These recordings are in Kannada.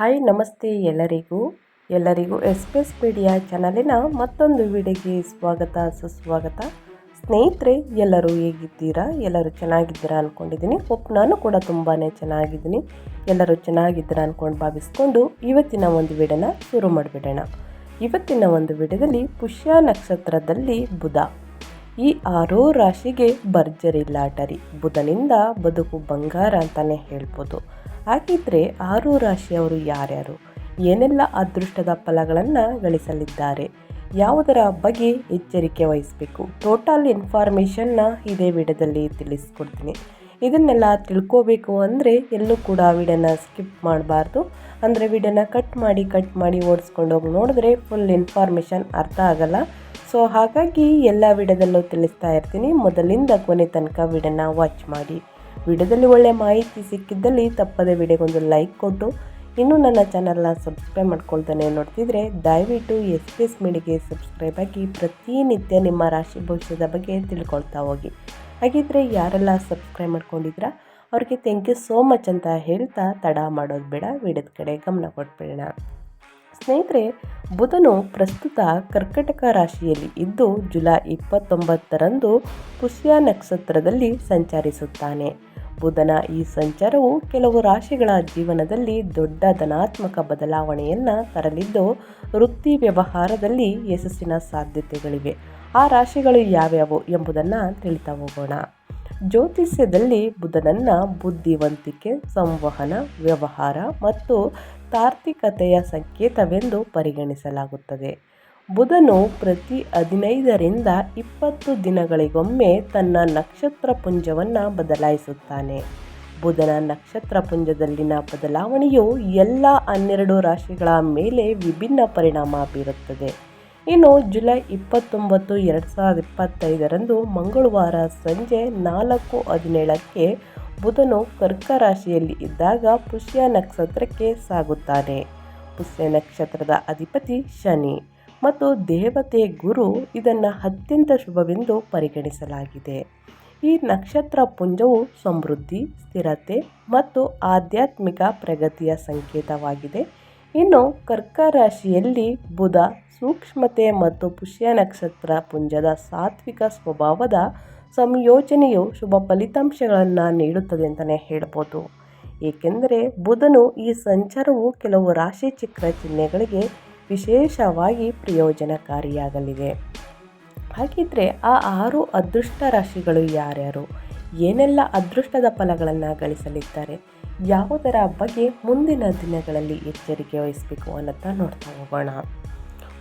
ಹಾಯ್, ನಮಸ್ತೆ ಎಲ್ಲರಿಗೂ. ಎಲ್ಲರಿಗೂ ಎಸ್ ಪಿ ಎಸ್ ಮೀಡಿಯಾ ಚಾನಲಿನ ಮತ್ತೊಂದು ವಿಡಿಯೋಗೆ ಸ್ವಾಗತ, ಸುಸ್ವಾಗತ. ಸ್ನೇಹಿತರೆ, ಎಲ್ಲರೂ ಹೇಗಿದ್ದೀರಾ? ಎಲ್ಲರೂ ಚೆನ್ನಾಗಿದ್ದೀರಾ ಅಂದ್ಕೊಂಡಿದ್ದೀನಿ ಒಪ್, ನಾನು ಕೂಡ ತುಂಬಾ ಚೆನ್ನಾಗಿದ್ದೀನಿ. ಎಲ್ಲರೂ ಚೆನ್ನಾಗಿದ್ದೀರಾ ಅಂದ್ಕೊಂಡು ಭಾವಿಸ್ಕೊಂಡು ಇವತ್ತಿನ ಒಂದು ವಿಡಿಯೋನ ಶುರು ಮಾಡಿಬಿಡೋಣ. ಇವತ್ತಿನ ಒಂದು ವಿಡಿಯೋದಲ್ಲಿ ಪುಷ್ಯ ನಕ್ಷತ್ರದಲ್ಲಿ ಬುಧ. ಈ ಆರೋ ರಾಶಿಗೆ ಭರ್ಜರಿ ಲಾಟರಿ. ಬುಧನಿಂದ ಬದುಕು ಬಂಗಾರ ಅಂತಲೇ ಹೇಳ್ಬೋದು. ಹಾಗಿದ್ರೆ ಆರು ರಾಶಿಯವರು ಯಾರ್ಯಾರು? ಏನೆಲ್ಲ ಅದೃಷ್ಟದ ಫಲಗಳನ್ನು ಗಳಿಸಲಿದ್ದಾರೆ? ಯಾವುದರ ಬಗ್ಗೆ ಎಚ್ಚರಿಕೆ ವಹಿಸಬೇಕು? ಟೋಟಲ್ ಇನ್ಫಾರ್ಮೇಷನ್ನ ಇದೇ ವಿಡಿಯೋದಲ್ಲಿ ತಿಳಿಸ್ಕೊಡ್ತೀನಿ. ಇದನ್ನೆಲ್ಲ ತಿಳ್ಕೋಬೇಕು ಅಂದರೆ ಎಲ್ಲೂ ಕೂಡ ವಿಡಿಯೋನ ಸ್ಕಿಪ್ ಮಾಡಬಾರ್ದು. ಅಂದರೆ ವಿಡಿಯೋನ ಕಟ್ ಮಾಡಿ ಕಟ್ ಮಾಡಿ ಓಡಿಸ್ಕೊಂಡು ಹೋಗಿ ನೋಡಿದ್ರೆ ಫುಲ್ ಇನ್ಫಾರ್ಮೇಷನ್ ಅರ್ಥ ಆಗಲ್ಲ. ಸೊ ಹಾಗಾಗಿ ಎಲ್ಲ ವಿಡಿಯೋದಲ್ಲೂ ತಿಳಿಸ್ತಾ ಇರ್ತೀನಿ. ಮೊದಲಿಂದ ಕೊನೆ ತನಕ ವಿಡಿಯೋನ ವಾಚ್ ಮಾಡಿ. ವಿಡಿಯೋದಲ್ಲಿ ಒಳ್ಳೆಯ ಮಾಹಿತಿ ಸಿಕ್ಕಿದ್ದಲ್ಲಿ ತಪ್ಪದೆ ವಿಡಿಯೋಗೊಂದು ಲೈಕ್ ಕೊಟ್ಟು. ಇನ್ನೂ ನನ್ನ ಚಾನಲ್ನ ಸಬ್ಸ್ಕ್ರೈಬ್ ಮಾಡ್ಕೊಳ್ತಾನೆ ನೋಡ್ತಿದ್ರೆ ದಯವಿಟ್ಟು ಎಸ್ ಪಿ ಎಸ್ ಮೀಡಿಗೆ ಸಬ್ಸ್ಕ್ರೈಬ್ ಆಗಿ ಪ್ರತಿನಿತ್ಯ ನಿಮ್ಮ ರಾಶಿ ಭವಿಷ್ಯದ ಬಗ್ಗೆ ತಿಳ್ಕೊಳ್ತಾ ಹೋಗಿ. ಹಾಗಿದ್ರೆ ಯಾರೆಲ್ಲ ಸಬ್ಸ್ಕ್ರೈಬ್ ಮಾಡ್ಕೊಂಡಿದ್ರ ಅವ್ರಿಗೆ ಥ್ಯಾಂಕ್ ಯು ಸೋ ಮಚ್ ಅಂತ ಹೇಳ್ತಾ ತಡ ಮಾಡೋದು ಬೇಡ, ವಿಡಿಯೋದ ಕಡೆ ಗಮನ ಕೊಟ್ಬಿಡೋಣ. ಸ್ನೇಹಿತರೆ, ಬುಧನು ಪ್ರಸ್ತುತ ಕರ್ಕಟಕ ರಾಶಿಯಲ್ಲಿ ಇದ್ದು ಜುಲೈ ಇಪ್ಪತ್ತೊಂಬತ್ತರಂದು ಪುಷ್ಯ ನಕ್ಷತ್ರದಲ್ಲಿ ಸಂಚರಿಸುತ್ತಾನೆ. ಬುಧನ ಈ ಸಂಚಾರವು ಕೆಲವು ರಾಶಿಗಳ ಜೀವನದಲ್ಲಿ ದೊಡ್ಡ ಧನಾತ್ಮಕ ಬದಲಾವಣೆಯನ್ನು ತರಲಿದ್ದು, ವೃತ್ತಿ ವ್ಯವಹಾರದಲ್ಲಿ ಯಶಸ್ಸಿನ ಸಾಧ್ಯತೆಗಳಿವೆ. ಆ ರಾಶಿಗಳು ಯಾವ್ಯಾವು ಎಂಬುದನ್ನು ತಿಳಿತಾ ಹೋಗೋಣ. ಜ್ಯೋತಿಷ್ಯದಲ್ಲಿ ಬುಧನನ್ನು ಬುದ್ಧಿವಂತಿಕೆ, ಸಂವಹನ, ವ್ಯವಹಾರ ಮತ್ತು ತಾರ್ಕಿಕತೆಯ ಸಂಕೇತವೆಂದು ಪರಿಗಣಿಸಲಾಗುತ್ತದೆ. ಬುಧನು ಪ್ರತಿ ಹದಿನೈದರಿಂದ ಇಪ್ಪತ್ತು ದಿನಗಳಿಗೊಮ್ಮೆ ತನ್ನ ನಕ್ಷತ್ರ ಪುಂಜವನ್ನು ಬದಲಾಯಿಸುತ್ತಾನೆ. ಬುಧನ ನಕ್ಷತ್ರ ಪುಂಜದಲ್ಲಿನ ಬದಲಾವಣೆಯು ಎಲ್ಲ ಹನ್ನೆರಡು ರಾಶಿಗಳ ಮೇಲೆ ವಿಭಿನ್ನ ಪರಿಣಾಮ ಬೀರುತ್ತದೆ. ಇನ್ನು ಜುಲೈ ಇಪ್ಪತ್ತೊಂಬತ್ತು, ಎರಡು ಸಾವಿರದ ಇಪ್ಪತ್ತೈದರಂದು ಮಂಗಳವಾರ ಸಂಜೆ ನಾಲ್ಕು ಹದಿನೇಳಕ್ಕೆ ಬುಧನು ಕರ್ಕ ರಾಶಿಯಲ್ಲಿ ಇದ್ದಾಗ ಪುಷ್ಯ ನಕ್ಷತ್ರಕ್ಕೆ ಸಾಗುತ್ತಾನೆ. ಪುಷ್ಯ ನಕ್ಷತ್ರದ ಅಧಿಪತಿ ಶನಿ. ಮತ್ತು ದೇವತೆ ಗುರು ಇದನ್ನು ಅತ್ಯಂತ ಶುಭವೆಂದು ಪರಿಗಣಿಸಲಾಗಿದೆ. ಈ ನಕ್ಷತ್ರ ಪುಂಜವು ಸಮೃದ್ಧಿ, ಸ್ಥಿರತೆ ಮತ್ತು ಆಧ್ಯಾತ್ಮಿಕ ಪ್ರಗತಿಯ ಸಂಕೇತವಾಗಿದೆ. ಇನ್ನು ಕರ್ಕ ರಾಶಿಯಲ್ಲಿ ಬುಧ, ಸೂಕ್ಷ್ಮತೆ ಮತ್ತು ಪುಷ್ಯ ನಕ್ಷತ್ರ ಪುಂಜದ ಸಾತ್ವಿಕ ಸ್ವಭಾವದ ಸಂಯೋಜನೆಯು ಶುಭ ಫಲಿತಾಂಶಗಳನ್ನು ನೀಡುತ್ತದೆ ಅಂತಲೇ ಹೇಳ್ಬೋದು. ಏಕೆಂದರೆ ಬುಧನು ಈ ಸಂಚಾರವು ಕೆಲವು ರಾಶಿ ಚಕ್ರ ಚಿಹ್ನೆಗಳಿಗೆ ವಿಶೇಷವಾಗಿ ಪ್ರಯೋಜನಕಾರಿಯಾಗಲಿದೆ. ಹಾಗಿದ್ರೆ ಆ ಆರು ಅದೃಷ್ಟ ರಾಶಿಗಳು ಯಾರ್ಯಾರು? ಏನೆಲ್ಲ ಅದೃಷ್ಟದ ಫಲಗಳನ್ನು ಗಳಿಸಲಿದ್ದಾರೆ ಯಾವುದರ ಬಗ್ಗೆ ಮುಂದಿನ ದಿನಗಳಲ್ಲಿ ಎಚ್ಚರಿಕೆ ವಹಿಸಬೇಕು ಅನ್ನೋದನ್ನ ನೋಡ್ತಾ ಹೋಗೋಣ.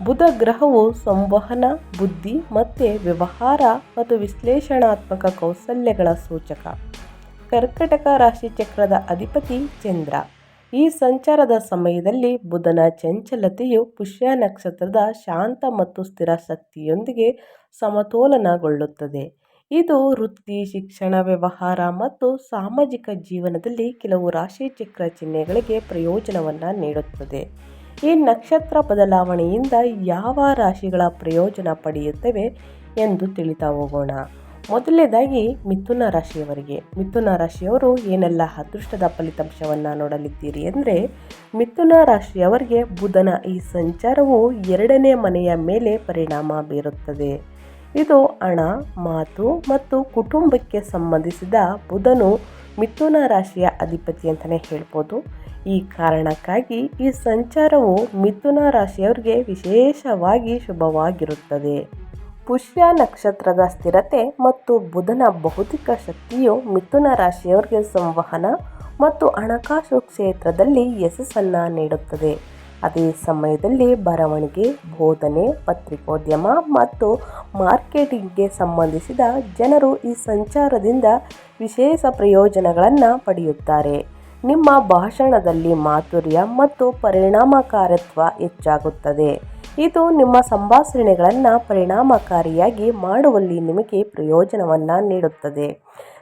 ಬುಧ ಗ್ರಹವು ಸಂವಹನ, ಬುದ್ಧಿ ಮತ್ತು ವ್ಯವಹಾರ ಮತ್ತು ವಿಶ್ಲೇಷಣಾತ್ಮಕ ಕೌಶಲ್ಯಗಳ ಸೂಚಕ. ಕರ್ಕಟಕ ರಾಶಿ ಚಕ್ರದ ಅಧಿಪತಿ ಚಂದ್ರ. ಈ ಸಂಚಾರದ ಸಮಯದಲ್ಲಿ ಬುಧನ ಚಂಚಲತೆಯು ಪುಷ್ಯ ನಕ್ಷತ್ರದ ಶಾಂತ ಮತ್ತು ಸ್ಥಿರ ಶಕ್ತಿಯೊಂದಿಗೆ ಸಮತೋಲನಗೊಳ್ಳುತ್ತದೆ. ಇದು ವೃತ್ತಿ, ಶಿಕ್ಷಣ, ವ್ಯವಹಾರ ಮತ್ತು ಸಾಮಾಜಿಕ ಜೀವನದಲ್ಲಿ ಕೆಲವು ರಾಶಿ ಚಕ್ರ ಚಿಹ್ನೆಗಳಿಗೆ ಪ್ರಯೋಜನವನ್ನು ನೀಡುತ್ತದೆ. ಈ ನಕ್ಷತ್ರ ಬದಲಾವಣೆಯಿಂದ ಯಾವ ರಾಶಿಗಳ ಪ್ರಯೋಜನ ಪಡೆಯುತ್ತವೆ ಎಂದು ತಿಳಿತಾ ಹೋಗೋಣ. ಮೊದಲನೇದಾಗಿ ಮಿಥುನ ರಾಶಿಯವರಿಗೆ. ಮಿಥುನ ರಾಶಿಯವರು ಏನೆಲ್ಲ ಅದೃಷ್ಟದ ಫಲಿತಾಂಶವನ್ನು ನೋಡಲಿದ್ದೀರಿ ಅಂದರೆ, ಮಿಥುನ ರಾಶಿಯವರಿಗೆ ಬುಧನ ಈ ಸಂಚಾರವು ಎರಡನೇ ಮನೆಯ ಮೇಲೆ ಪರಿಣಾಮ ಬೀರುತ್ತದೆ. ಇದು ಹಣ, ಮಾತು ಮತ್ತು ಕುಟುಂಬಕ್ಕೆ ಸಂಬಂಧಿಸಿದ ಬುಧನು ಮಿಥುನ ರಾಶಿಯ ಅಧಿಪತಿ ಅಂತಲೇ ಹೇಳ್ಬೋದು. ಈ ಕಾರಣಕ್ಕಾಗಿ ಈ ಸಂಚಾರವು ಮಿಥುನ ರಾಶಿಯವರಿಗೆ ವಿಶೇಷವಾಗಿ ಶುಭವಾಗಿರುತ್ತದೆ. ಪುಷ್ಯ ನಕ್ಷತ್ರದ ಸ್ಥಿರತೆ ಮತ್ತು ಬುಧನ ಭೌತಿಕ ಶಕ್ತಿಯು ಮಿಥುನ ರಾಶಿಯವರಿಗೆ ಸಂವಹನ ಮತ್ತು ಹಣಕಾಸು ಕ್ಷೇತ್ರದಲ್ಲಿ ಯಶಸ್ಸನ್ನು ನೀಡುತ್ತದೆ. ಅದೇ ಸಮಯದಲ್ಲಿ ಬರವಣಿಗೆ, ಬೋಧನೆ, ಪತ್ರಿಕೋದ್ಯಮ ಮತ್ತು ಮಾರ್ಕೆಟಿಂಗ್ಗೆ ಸಂಬಂಧಿಸಿದ ಜನರು ಈ ಸಂಚಾರದಿಂದ ವಿಶೇಷ ಪ್ರಯೋಜನಗಳನ್ನು ಪಡೆಯುತ್ತಾರೆ. ನಿಮ್ಮ ಭಾಷಣದಲ್ಲಿ ಮಾಧುರ್ಯ ಮತ್ತು ಪರಿಣಾಮಕಾರತ್ವ ಹೆಚ್ಚಾಗುತ್ತದೆ. ಇದು ನಿಮ್ಮ ಸಂಭಾಷಣೆಗಳನ್ನು ಪರಿಣಾಮಕಾರಿಯಾಗಿ ಮಾಡುವಲ್ಲಿ ನಿಮಗೆ ಪ್ರಯೋಜನವನ್ನು ನೀಡುತ್ತದೆ.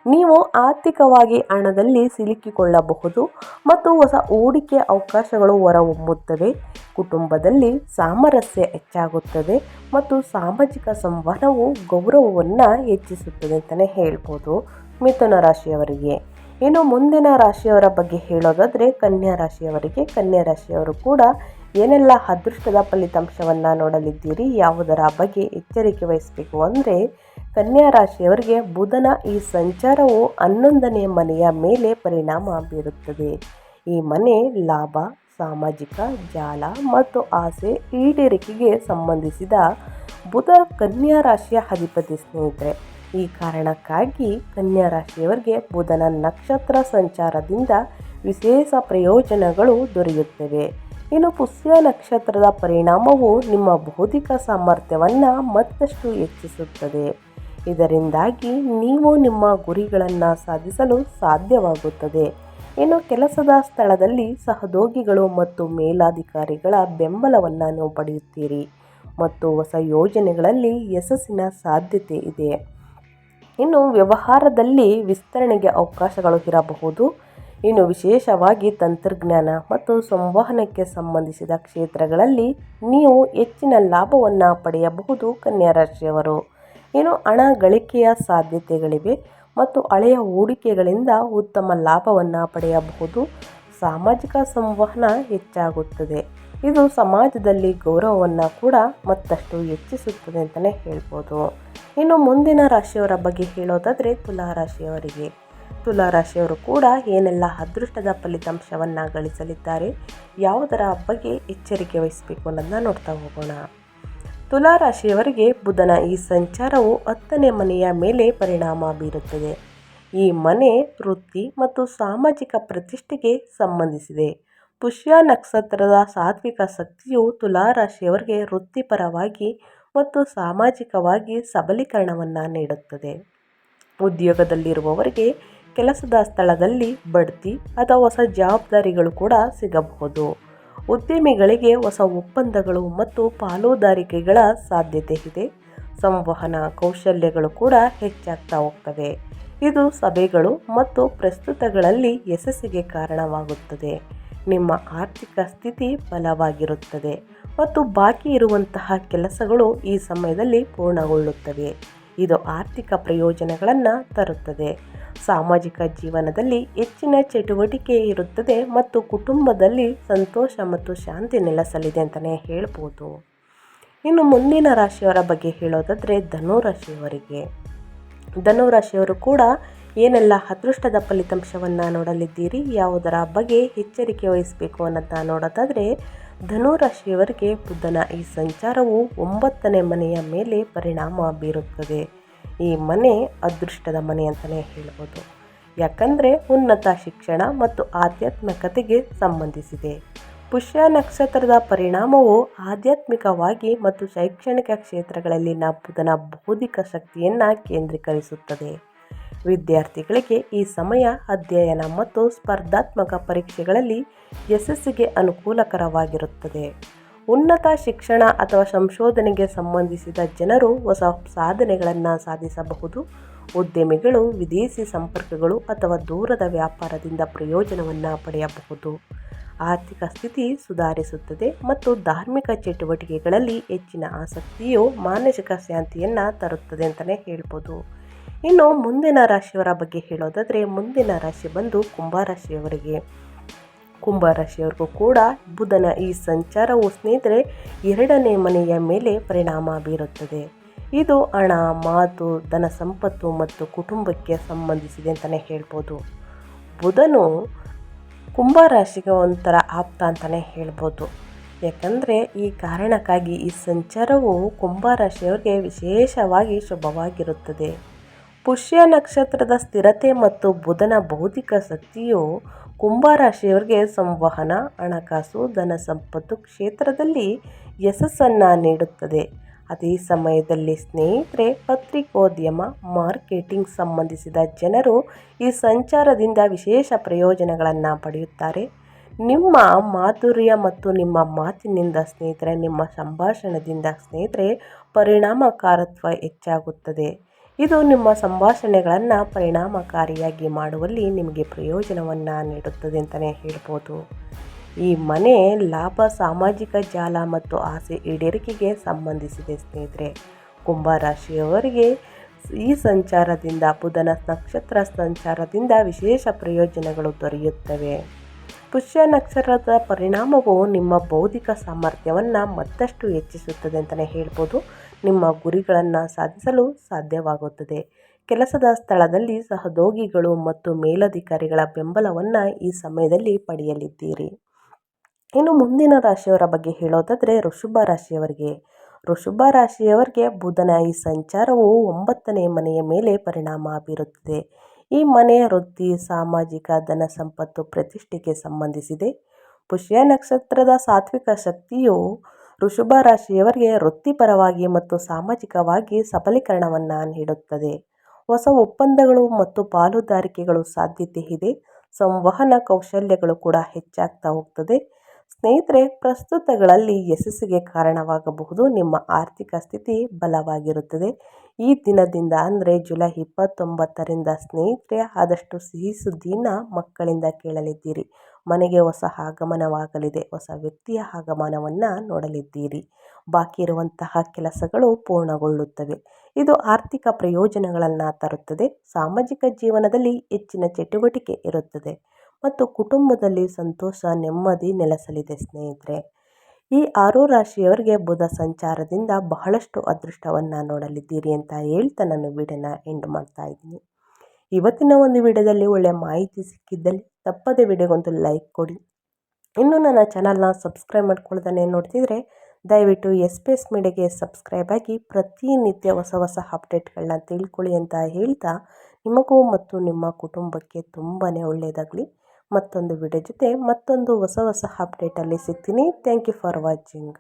ನೀವು ಆರ್ಥಿಕವಾಗಿ ಹಣದಲ್ಲಿ ಸಿಲುಕಿಕೊಳ್ಳಬಹುದು ಮತ್ತು ಹೊಸ ಹೂಡಿಕೆ ಅವಕಾಶಗಳು ಹೊರಹೊಮ್ಮುತ್ತವೆ. ಕುಟುಂಬದಲ್ಲಿ ಸಾಮರಸ್ಯ ಹೆಚ್ಚಾಗುತ್ತದೆ ಮತ್ತು ಸಾಮಾಜಿಕ ಸಂವಹನವು ಗೌರವವನ್ನು ಹೆಚ್ಚಿಸುತ್ತದೆ ಅಂತಲೇ ಹೇಳ್ಬೋದು. ಮಿಥುನ ರಾಶಿಯವರಿಗೆ. ಇನ್ನು ಮುಂದಿನ ರಾಶಿಯವರ ಬಗ್ಗೆ ಹೇಳೋದಾದರೆ ಕನ್ಯಾ ರಾಶಿಯವರಿಗೆ. ಕನ್ಯಾ ರಾಶಿಯವರು ಕೂಡ ಏನೆಲ್ಲ ಅದೃಷ್ಟದ ಫಲಿತಾಂಶವನ್ನು ನೋಡಲಿದ್ದೀರಿ, ಯಾವುದರ ಬಗ್ಗೆ ಎಚ್ಚರಿಕೆ ವಹಿಸಬೇಕು ಅಂದರೆ ಕನ್ಯಾ ರಾಶಿಯವರಿಗೆ ಬುಧನ ಈ ಸಂಚಾರವು ಹನ್ನೊಂದನೇ ಮನೆಯ ಮೇಲೆ ಪರಿಣಾಮ ಬೀರುತ್ತದೆ. ಈ ಮನೆ ಲಾಭ, ಸಾಮಾಜಿಕ ಜಾಲ ಮತ್ತು ಆಸೆ ಈಡೇರಿಕೆಗೆ ಸಂಬಂಧಿಸಿದ ಬುಧ ಕನ್ಯಾ ರಾಶಿಯ ಅಧಿಪತಿ ಸ್ನೇಹಿತರೆ. ಈ ಕಾರಣಕ್ಕಾಗಿ ಕನ್ಯಾ ರಾಶಿಯವರಿಗೆ ಬುಧನ ನಕ್ಷತ್ರ ಸಂಚಾರದಿಂದ ವಿಶೇಷ ಪ್ರಯೋಜನಗಳು ದೊರೆಯುತ್ತವೆ. ಇನ್ನು ಪುಷ್ಯ ನಕ್ಷತ್ರದ ಪರಿಣಾಮವು ನಿಮ್ಮ ಬೌದ್ಧಿಕ ಸಾಮರ್ಥ್ಯವನ್ನು ಮತ್ತಷ್ಟು ಹೆಚ್ಚಿಸುತ್ತದೆ. ಇದರಿಂದಾಗಿ ನೀವು ನಿಮ್ಮ ಗುರಿಗಳನ್ನು ಸಾಧಿಸಲು ಸಾಧ್ಯವಾಗುತ್ತದೆ. ಇನ್ನು ಕೆಲಸದ ಸ್ಥಳದಲ್ಲಿ ಸಹೋದ್ಯೋಗಿಗಳು ಮತ್ತು ಮೇಲಾಧಿಕಾರಿಗಳ ಬೆಂಬಲವನ್ನು ನೀವು ಪಡೆಯುತ್ತೀರಿ ಮತ್ತು ಹೊಸ ಯೋಜನೆಗಳಲ್ಲಿ ಯಶಸ್ಸಿನ ಸಾಧ್ಯತೆ ಇದೆ. ಇನ್ನು ವ್ಯವಹಾರದಲ್ಲಿ ವಿಸ್ತರಣೆಗೆ ಅವಕಾಶಗಳು ಇರಬಹುದು. ಇನ್ನು ವಿಶೇಷವಾಗಿ ತಂತ್ರಜ್ಞಾನ ಮತ್ತು ಸಂವಹನಕ್ಕೆ ಸಂಬಂಧಿಸಿದ ಕ್ಷೇತ್ರಗಳಲ್ಲಿ ನೀವು ಹೆಚ್ಚಿನ ಲಾಭವನ್ನು ಪಡೆಯಬಹುದು, ಕನ್ಯಾ ರಾಶಿಯವರು. ಇನ್ನು ಹಣ ಗಳಿಕೆಯ ಸಾಧ್ಯತೆಗಳಿವೆ ಮತ್ತು ಹಳೆಯ ಹೂಡಿಕೆಗಳಿಂದ ಉತ್ತಮ ಲಾಭವನ್ನು ಪಡೆಯಬಹುದು. ಸಾಮಾಜಿಕ ಸಂವಹನ ಹೆಚ್ಚಾಗುತ್ತದೆ. ಇದು ಸಮಾಜದಲ್ಲಿ ಗೌರವವನ್ನು ಕೂಡ ಮತ್ತಷ್ಟು ಹೆಚ್ಚಿಸುತ್ತದೆ ಅಂತಲೇ ಹೇಳ್ಬೋದು. ಇನ್ನು ಮುಂದಿನ ರಾಶಿಯವರ ಬಗ್ಗೆ ಹೇಳೋದಾದರೆ ತುಲಾ ರಾಶಿಯವರಿಗೆ. ತುಲಾ ರಾಶಿಯವರು ಕೂಡ ಏನೆಲ್ಲ ಅದೃಷ್ಟದ ಫಲಿತಾಂಶವನ್ನು ಗಳಿಸಲಿದ್ದಾರೆ, ಯಾವುದರ ಬಗ್ಗೆ ಎಚ್ಚರಿಕೆ ವಹಿಸಬೇಕು ಅನ್ನೋದನ್ನ ನೋಡ್ತಾ ಹೋಗೋಣ. ತುಲಾ ರಾಶಿಯವರಿಗೆ ಬುಧನ ಈ ಸಂಚಾರವು ಹತ್ತನೇ ಮನೆಯ ಮೇಲೆ ಪರಿಣಾಮ ಬೀರುತ್ತದೆ. ಈ ಮನೆ ವೃತ್ತಿ ಮತ್ತು ಸಾಮಾಜಿಕ ಪ್ರತಿಷ್ಠೆಗೆ ಸಂಬಂಧಿಸಿದೆ. ಪುಷ್ಯ ನಕ್ಷತ್ರದ ಸಾತ್ವಿಕ ಶಕ್ತಿಯು ತುಲಾ ರಾಶಿಯವರಿಗೆ ವೃತ್ತಿಪರವಾಗಿ ಮತ್ತು ಸಾಮಾಜಿಕವಾಗಿ ಸಬಲೀಕರಣವನ್ನು ನೀಡುತ್ತದೆ. ಉದ್ಯೋಗದಲ್ಲಿರುವವರಿಗೆ ಕೆಲಸದ ಸ್ಥಳದಲ್ಲಿ ಬಡ್ತಿ ಅಥವಾ ಹೊಸ ಜವಾಬ್ದಾರಿಗಳು ಕೂಡ ಸಿಗಬಹುದು. ಉದ್ಯಮಿಗಳಿಗೆ ಹೊಸ ಒಪ್ಪಂದಗಳು ಮತ್ತು ಪಾಲುದಾರಿಕೆಗಳ ಸಾಧ್ಯತೆ ಇದೆ. ಸಂವಹನ ಕೌಶಲ್ಯಗಳು ಕೂಡ ಹೆಚ್ಚಾಗ್ತಾ ಹೋಗ್ತವೆ. ಇದು ಸಭೆಗಳು ಮತ್ತು ಪ್ರಸ್ತುತಗಳಲ್ಲಿ ಯಶಸ್ಸಿಗೆ ಕಾರಣವಾಗುತ್ತದೆ. ನಿಮ್ಮ ಆರ್ಥಿಕ ಸ್ಥಿತಿ ಬಲವಾಗಿರುತ್ತದೆ ಮತ್ತು ಬಾಕಿ ಇರುವಂತಹ ಕೆಲಸಗಳು ಈ ಸಮಯದಲ್ಲಿ ಪೂರ್ಣಗೊಳ್ಳುತ್ತವೆ. ಇದು ಆರ್ಥಿಕ ಪ್ರಯೋಜನಗಳನ್ನು ತರುತ್ತದೆ. ಸಾಮಾಜಿಕ ಜೀವನದಲ್ಲಿ ಹೆಚ್ಚಿನ ಚಟುವಟಿಕೆ ಇರುತ್ತದೆ ಮತ್ತು ಕುಟುಂಬದಲ್ಲಿ ಸಂತೋಷ ಮತ್ತು ಶಾಂತಿ ನೆಲೆಸಲಿದೆ ಅಂತಲೇ ಹೇಳ್ಬೋದು. ಇನ್ನು ಮುಂದಿನ ರಾಶಿಯವರ ಬಗ್ಗೆ ಹೇಳೋದಾದರೆ ಧನು ರಾಶಿಯವರಿಗೆ. ಧನು ರಾಶಿಯವರು ಕೂಡ ಏನೆಲ್ಲ ಅದೃಷ್ಟದ ಫಲಿತಾಂಶವನ್ನು ನೋಡಲಿದ್ದೀರಿ, ಯಾವುದರ ಬಗ್ಗೆ ಎಚ್ಚರಿಕೆ ವಹಿಸಬೇಕು ಅನ್ನೋದನ್ನ ನೋಡೋದಾದರೆ ಧನು ರಾಶಿಯವರಿಗೆ ಬುಧನ ಈ ಸಂಚಾರವು ಒಂಬತ್ತನೇ ಮನೆಯ ಮೇಲೆ ಪರಿಣಾಮ ಬೀರುತ್ತದೆ. ಈ ಮನೆ ಅದೃಷ್ಟದ ಮನೆ ಅಂತಲೇ ಹೇಳ್ಬೋದು. ಯಾಕಂದರೆ ಉನ್ನತ ಶಿಕ್ಷಣ ಮತ್ತು ಆಧ್ಯಾತ್ಮಿಕತೆಗೆ ಸಂಬಂಧಿಸಿದೆ. ಪುಷ್ಯ ನಕ್ಷತ್ರದ ಪರಿಣಾಮವು ಆಧ್ಯಾತ್ಮಿಕವಾಗಿ ಮತ್ತು ಶೈಕ್ಷಣಿಕ ಕ್ಷೇತ್ರಗಳಲ್ಲಿನ ಬುಧನ ಬೌದ್ಧಿಕ ಶಕ್ತಿಯನ್ನು ಕೇಂದ್ರೀಕರಿಸುತ್ತದೆ. ವಿದ್ಯಾರ್ಥಿಗಳಿಗೆ ಈ ಸಮಯ ಅಧ್ಯಯನ ಮತ್ತು ಸ್ಪರ್ಧಾತ್ಮಕ ಪರೀಕ್ಷೆಗಳಲ್ಲಿ ಯಶಸ್ಸಿಗೆ ಅನುಕೂಲಕರವಾಗಿರುತ್ತದೆ. ಉನ್ನತ ಶಿಕ್ಷಣ ಅಥವಾ ಸಂಶೋಧನೆಗೆ ಸಂಬಂಧಿಸಿದ ಜನರು ಹೊಸ ಸಾಧನೆಗಳನ್ನು ಸಾಧಿಸಬಹುದು. ಉದ್ಯಮಿಗಳು, ವಿದೇಶಿ ಸಂಪರ್ಕಗಳು ಅಥವಾ ದೂರದ ವ್ಯಾಪಾರದಿಂದ ಪ್ರಯೋಜನವನ್ನು ಪಡೆಯಬಹುದು. ಆರ್ಥಿಕ ಸ್ಥಿತಿ ಸುಧಾರಿಸುತ್ತದೆ ಮತ್ತು ಧಾರ್ಮಿಕ ಚಟುವಟಿಕೆಗಳಲ್ಲಿ ಹೆಚ್ಚಿನ ಆಸಕ್ತಿಯು ಮಾನಸಿಕ ಶಾಂತಿಯನ್ನು ತರುತ್ತದೆ ಅಂತಲೇ ಹೇಳ್ಬೋದು. ಇನ್ನು ಮುಂದಿನ ರಾಶಿಯವರ ಬಗ್ಗೆ ಹೇಳೋದಾದರೆ ಮುಂದಿನ ರಾಶಿ ಬಂದು ಕುಂಭರಾಶಿಯವರಿಗೆ ಕುಂಭರಾಶಿಯವರಿಗೂ ಕೂಡ ಬುಧನ ಈ ಸಂಚಾರವು ಸ್ನೇಹಿತರೆ ಎರಡನೇ ಮನೆಯ ಮೇಲೆ ಪರಿಣಾಮ ಬೀರುತ್ತದೆ. ಇದು ಹಣ, ಮಾತು, ಧನ ಸಂಪತ್ತು ಮತ್ತು ಕುಟುಂಬಕ್ಕೆ ಸಂಬಂಧಿಸಿದೆ ಅಂತಲೇ ಹೇಳ್ಬೋದು. ಬುಧನು ಕುಂಭರಾಶಿಗೆ ಒಂಥರ ಆಪ್ತ ಅಂತಲೇ ಹೇಳ್ಬೋದು. ಯಾಕಂದರೆ ಈ ಕಾರಣಕ್ಕಾಗಿ ಈ ಸಂಚಾರವು ಕುಂಭರಾಶಿಯವರಿಗೆ ವಿಶೇಷವಾಗಿ ಶುಭವಾಗಿರುತ್ತದೆ. ಪುಷ್ಯ ನಕ್ಷತ್ರದ ಸ್ಥಿರತೆ ಮತ್ತು ಬುಧನ ಭೌತಿಕ ಶಕ್ತಿಯು ಕುಂಭರಾಶಿಯವರಿಗೆ ಸಂವಹನ, ಹಣಕಾಸು, ಧನ ಸಂಪತ್ತು ಕ್ಷೇತ್ರದಲ್ಲಿ ಯಶಸ್ಸನ್ನು ನೀಡುತ್ತದೆ. ಅದೇ ಸಮಯದಲ್ಲಿ ಸ್ನೇಹಿತರೆ, ಪತ್ರಿಕೋದ್ಯಮ, ಮಾರ್ಕೆಟಿಂಗ್ ಸಂಬಂಧಿಸಿದ ಜನರು ಈ ಸಂಚಾರದಿಂದ ವಿಶೇಷ ಪ್ರಯೋಜನಗಳನ್ನು ಪಡೆಯುತ್ತಾರೆ. ನಿಮ್ಮ ಮಾಧುರ್ಯ ಮತ್ತು ನಿಮ್ಮ ಮಾತಿನಿಂದ ಸ್ನೇಹಿತರೆ, ನಿಮ್ಮ ಸಂಭಾಷಣೆಯಿಂದ ಸ್ನೇಹಿತರೆ ಪರಿಣಾಮಕಾರತ್ವ ಹೆಚ್ಚಾಗುತ್ತದೆ. ಇದು ನಿಮ್ಮ ಸಂಭಾಷಣೆಗಳನ್ನು ಪರಿಣಾಮಕಾರಿಯಾಗಿ ಮಾಡುವಲ್ಲಿ ನಿಮಗೆ ಪ್ರಯೋಜನವನ್ನು ನೀಡುತ್ತದೆ ಅಂತಲೇ ಹೇಳ್ಬೋದು. ಈ ಮನೆ ಲಾಭ, ಸಾಮಾಜಿಕ ಜಾಲ ಮತ್ತು ಆಸೆ ಈಡೇರಿಕೆಗೆ ಸಂಬಂಧಿಸಿದೆ ಸ್ನೇಹಿತರೆ. ಕುಂಭರಾಶಿಯವರಿಗೆ ಈ ಸಂಚಾರದಿಂದ, ಬುಧನ ನಕ್ಷತ್ರ ಸಂಚಾರದಿಂದ ವಿಶೇಷ ಪ್ರಯೋಜನಗಳು ದೊರೆಯುತ್ತವೆ. ಪುಷ್ಯ ನಕ್ಷತ್ರದ ಪರಿಣಾಮವು ನಿಮ್ಮ ಬೌದ್ಧಿಕ ಸಾಮರ್ಥ್ಯವನ್ನು ಮತ್ತಷ್ಟು ಹೆಚ್ಚಿಸುತ್ತದೆ ಅಂತಲೇ ಹೇಳ್ಬೋದು. ನಿಮ್ಮ ಗುರಿಗಳನ್ನು ಸಾಧಿಸಲು ಸಾಧ್ಯವಾಗುತ್ತದೆ. ಕೆಲಸದ ಸ್ಥಳದಲ್ಲಿ ಸಹೋದ್ಯೋಗಿಗಳು ಮತ್ತು ಮೇಲಧಿಕಾರಿಗಳ ಬೆಂಬಲವನ್ನು ಈ ಸಮಯದಲ್ಲಿ ಪಡೆಯಲಿದ್ದೀರಿ. ಇನ್ನು ಮುಂದಿನ ರಾಶಿಯವರ ಬಗ್ಗೆ ಹೇಳೋದಾದರೆ ಋಷುಭ ರಾಶಿಯವರಿಗೆ. ಋಷುಭ ರಾಶಿಯವರಿಗೆ ಬುಧನ ಈ ಸಂಚಾರವು ಒಂಬತ್ತನೇ ಮನೆಯ ಮೇಲೆ ಪರಿಣಾಮ ಬೀರುತ್ತದೆ. ಈ ಮನೆಯ ವೃತ್ತಿ, ಸಾಮಾಜಿಕ, ಧನ ಸಂಪತ್ತು, ಪ್ರತಿಷ್ಠೆಗೆ ಸಂಬಂಧಿಸಿದೆ. ಪುಷ್ಯ ನಕ್ಷತ್ರದ ಸಾತ್ವಿಕ ಶಕ್ತಿಯು ಋಷಭ ರಾಶಿಯವರಿಗೆ ವೃತ್ತಿಪರವಾಗಿ ಮತ್ತು ಸಾಮಾಜಿಕವಾಗಿ ಸಬಲೀಕರಣವನ್ನು ನೀಡುತ್ತದೆ. ಹೊಸ ಒಪ್ಪಂದಗಳು ಮತ್ತು ಪಾಲುದಾರಿಕೆಗಳು ಸಾಧ್ಯತೆ ಇದೆ. ಸಂವಹನ ಕೌಶಲ್ಯಗಳು ಕೂಡ ಹೆಚ್ಚಾಗ್ತಾ ಹೋಗ್ತದೆ. ಸ್ನೇಹಿತರೆ, ಪ್ರಸ್ತುತಗಳಲ್ಲಿ ಯಶಸ್ಸಿಗೆ ಕಾರಣವಾಗಬಹುದು. ನಿಮ್ಮ ಆರ್ಥಿಕ ಸ್ಥಿತಿ ಬಲವಾಗಿರುತ್ತದೆ. ಈ ದಿನದಿಂದ ಅಂದರೆ ಜುಲೈ ಇಪ್ಪತ್ತೊಂಬತ್ತರಿಂದ ಸ್ನೇಹಿತರೆ, ಆದಷ್ಟು ಸಿಹಿ ಸುದ್ದಿಯನ್ನು ಮಕ್ಕಳಿಂದ ಕೇಳಲಿದ್ದೀರಿ. ಮನೆಗೆ ಹೊಸ ಆಗಮನವಾಗಲಿದೆ. ಹೊಸ ವ್ಯಕ್ತಿಯ ಆಗಮನವನ್ನು ನೋಡಲಿದ್ದೀರಿ. ಬಾಕಿ ಇರುವಂತಹ ಕೆಲಸಗಳು ಪೂರ್ಣಗೊಳ್ಳುತ್ತವೆ. ಇದು ಆರ್ಥಿಕ ಪ್ರಯೋಜನಗಳನ್ನು ತರುತ್ತದೆ. ಸಾಮಾಜಿಕ ಜೀವನದಲ್ಲಿ ಹೆಚ್ಚಿನ ಚಟುವಟಿಕೆ ಇರುತ್ತದೆ. ಮತ್ತು ಕುಟುಂಬದಲ್ಲಿ ಸಂತೋಷ, ನೆಮ್ಮದಿ ನೆಲೆಸಲಿದೆ ಸ್ನೇಹಿತರೆ. ಈ ಆರು ರಾಶಿಯವರಿಗೆ ಬುಧ ಸಂಚಾರದಿಂದ ಬಹಳಷ್ಟು ಅದೃಷ್ಟವನ್ನು ನೋಡಲಿದ್ದೀರಿ ಅಂತ ಹೇಳ್ತಾ ನಾನು ವಿಡಿಯೋನ ಎಂಡ್ ಮಾಡ್ತಾ ಇದ್ದೀನಿ. ಇವತ್ತಿನ ಒಂದು ವಿಡಿಯೋದಲ್ಲಿ ಒಳ್ಳೆಯ ಮಾಹಿತಿ ಸಿಕ್ಕಿದ್ದಲ್ಲಿ ತಪ್ಪದೆ ವಿಡಿಯೋಗೊಂದು ಲೈಕ್ ಕೊಡಿ. ಇನ್ನು ನನ್ನ ಚಾನಲ್ನ ಸಬ್ಸ್ಕ್ರೈಬ್ ಮಾಡ್ಕೊಳ್ತಾನೆ ನೋಡ್ತಿದ್ರೆ ದಯವಿಟ್ಟು ಎಸ್ ಪಿ ಎಸ್ ಮೀಡಿಯಾಗೆ ಸಬ್ಸ್ಕ್ರೈಬ್ ಆಗಿ ಪ್ರತಿನಿತ್ಯ ಹೊಸ ಹೊಸ ಅಪ್ಡೇಟ್ಗಳನ್ನ ತಿಳ್ಕೊಳ್ಳಿ ಅಂತ ಹೇಳ್ತಾ ನಿಮಗೂ ಮತ್ತು ನಿಮ್ಮ ಕುಟುಂಬಕ್ಕೆ ತುಂಬಾ ಒಳ್ಳೆಯದಾಗಲಿ. ಮತ್ತೊಂದು ವಿಡಿಯೋ ಜೊತೆ ಮತ್ತೊಂದು ಹೊಸ ಹೊಸ ಅಪ್ಡೇಟಲ್ಲಿ ಸಿಗ್ತೀನಿ. Thank you for watching